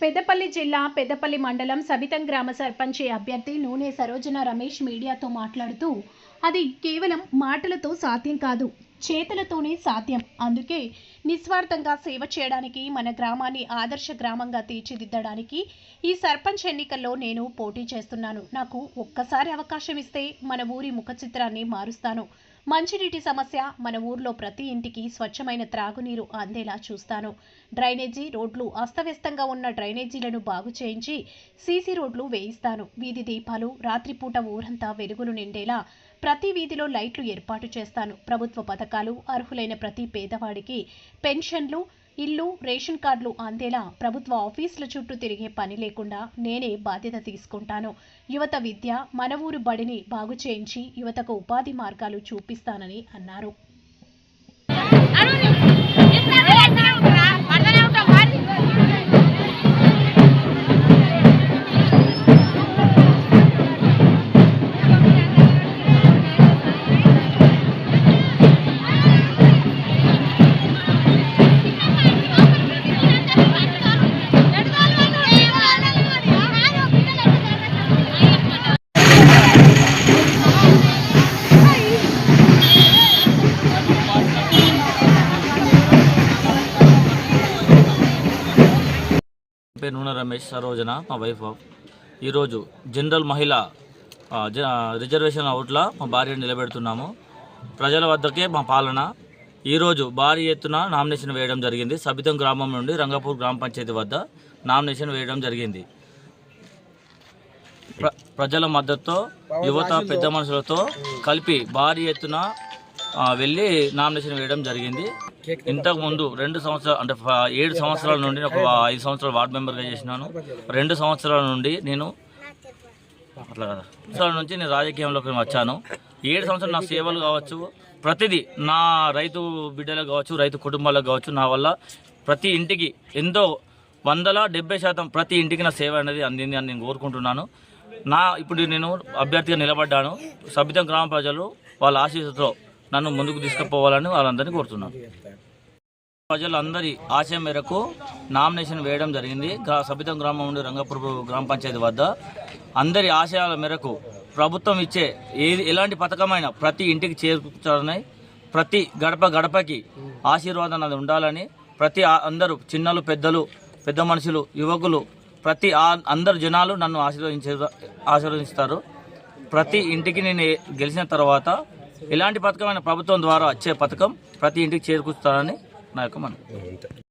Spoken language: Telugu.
పెద్దపల్లి జిల్లా పెద్దపల్లి మండలం సబితం గ్రామ సర్పంచి అభ్యర్థి నూనె సరోజన రమేష్ మీడియాతో మాట్లాడుతూ అది కేవలం మాటలతో సాధ్యం కాదు చేతులతోనే సాధ్యం. అందుకే నిస్వార్థంగా సేవ చేయడానికి మన గ్రామాన్ని ఆదర్శ గ్రామంగా తీర్చిదిద్దడానికి ఈ సర్పంచ్ ఎన్నికల్లో నేను పోటీ చేస్తున్నాను. నాకు ఒక్కసారి అవకాశం ఇస్తే మన ఊరి ముఖ చిత్రాన్ని మారుస్తాను. మంచినీటి సమస్య మన ఊర్లో ప్రతి ఇంటికి స్వచ్ఛమైన త్రాగునీరు అందేలా చూస్తాను. డ్రైనేజీ రోడ్లు అస్తవ్యస్తంగా ఉన్న డ్రైనేజీలను బాగు చేయించి సీసీ రోడ్లు వేయిస్తాను. వీధి దీపాలు రాత్రిపూట ఊరంతా వెలుగులు నిండేలా ప్రతి వీధిలో లైట్లు ఏర్పాటు చేస్తాను. ప్రభుత్వ పథకాలు అర్హులైన ప్రతి పేదవాడికి పెన్షన్లు ఇల్లు రేషన్ కార్డులు అందేలా ప్రభుత్వ ఆఫీసుల చుట్టూ తిరిగే పని లేకుండా నేనే బాధ్యత తీసుకుంటాను. యువత విద్య మన ఊరు బడిని బాగు చేయించి యువతకు ఉపాధి మార్గాలు చూపిస్తానని అన్నారు. పేరు నూనె రమేష్ సరోజన మా వైఫ్ ఈరోజు జనరల్ మహిళ జ- రిజర్వేషన్ అవుట్ల మా భార్యను నిలబెడుతున్నాము. ప్రజల వద్దకే మా పాలన. ఈరోజు భారీ ఎత్తున నామినేషన్ వేయడం జరిగింది. సబితం గ్రామం నుండి రంగపూర్ గ్రామ పంచాయతీ వద్ద నామినేషన్ వేయడం జరిగింది. ప్ర- ప్రజల మద్దతుతో యువత పెద్ద మనుషులతో కలిపి భారీ ఎత్తున వెళ్ళి నామినేషన్ వేయడం జరిగింది. ఇంతకు ముందు రెండు సంవత్సరాలు అంటే ఏడు సంవత్సరాల నుండి ఒక ఐదు సంవత్సరాలు వార్డు మెంబర్గా చేసినాను. రెండు సంవత్సరాల నుండి నేను అట్లా కదా. సంవత్సరాల నుంచి నేను రాజకీయంలోకి వచ్చాను. ఏడు సంవత్సరాలు నా సేవలు కావచ్చు ప్రతిదీ నా రైతు బిడ్డలకు కావచ్చు రైతు కుటుంబాలకు కావచ్చు నా వల్ల ప్రతి ఇంటికి ఎంతో వందల డెబ్బై శాతం ప్రతి ఇంటికి నా సేవ అనేది అందింది అని నేను కోరుకుంటున్నాను. నా ఇప్పుడు నేను అభ్యర్థిగా నిలబడ్డాను. సభ్యతం గ్రామ ప్రజలు వాళ్ళ ఆశీస్సుతో నన్ను ముందుకు తీసుకుపోవాలని వాళ్ళందరినీ కోరుతున్నాను ప్రజలందరి ఆశయం మేరకు నామినేషన్ వేయడం జరిగింది. సబితం గ్రామం నుండి రంగపూర్ గ్రామ పంచాయతీ వద్ద అందరి ఆశయాల మేరకు ప్రభుత్వం ఇచ్చే ఏది ఎలాంటి పథకమైన ప్రతి ఇంటికి చేర్చాలని ప్రతి గడప గడపకి ఆశీర్వాదం అనేది ఉండాలని ప్రతి అందరూ చిన్నలు పెద్దలు పెద్ద మనుషులు యువకులు ప్రతి ఆ- అందరు జనాలు నన్ను ఆశీర్వదించే ఆశీర్వదిస్తారు. ప్రతి ఇంటికి నేను గెలిచిన తర్వాత ఇలాంటి పథకమైన ప్రభుత్వం ద్వారా వచ్చే పథకం ప్రతి ఇంటికి చేకూరుస్తారని నా యొక్క మనం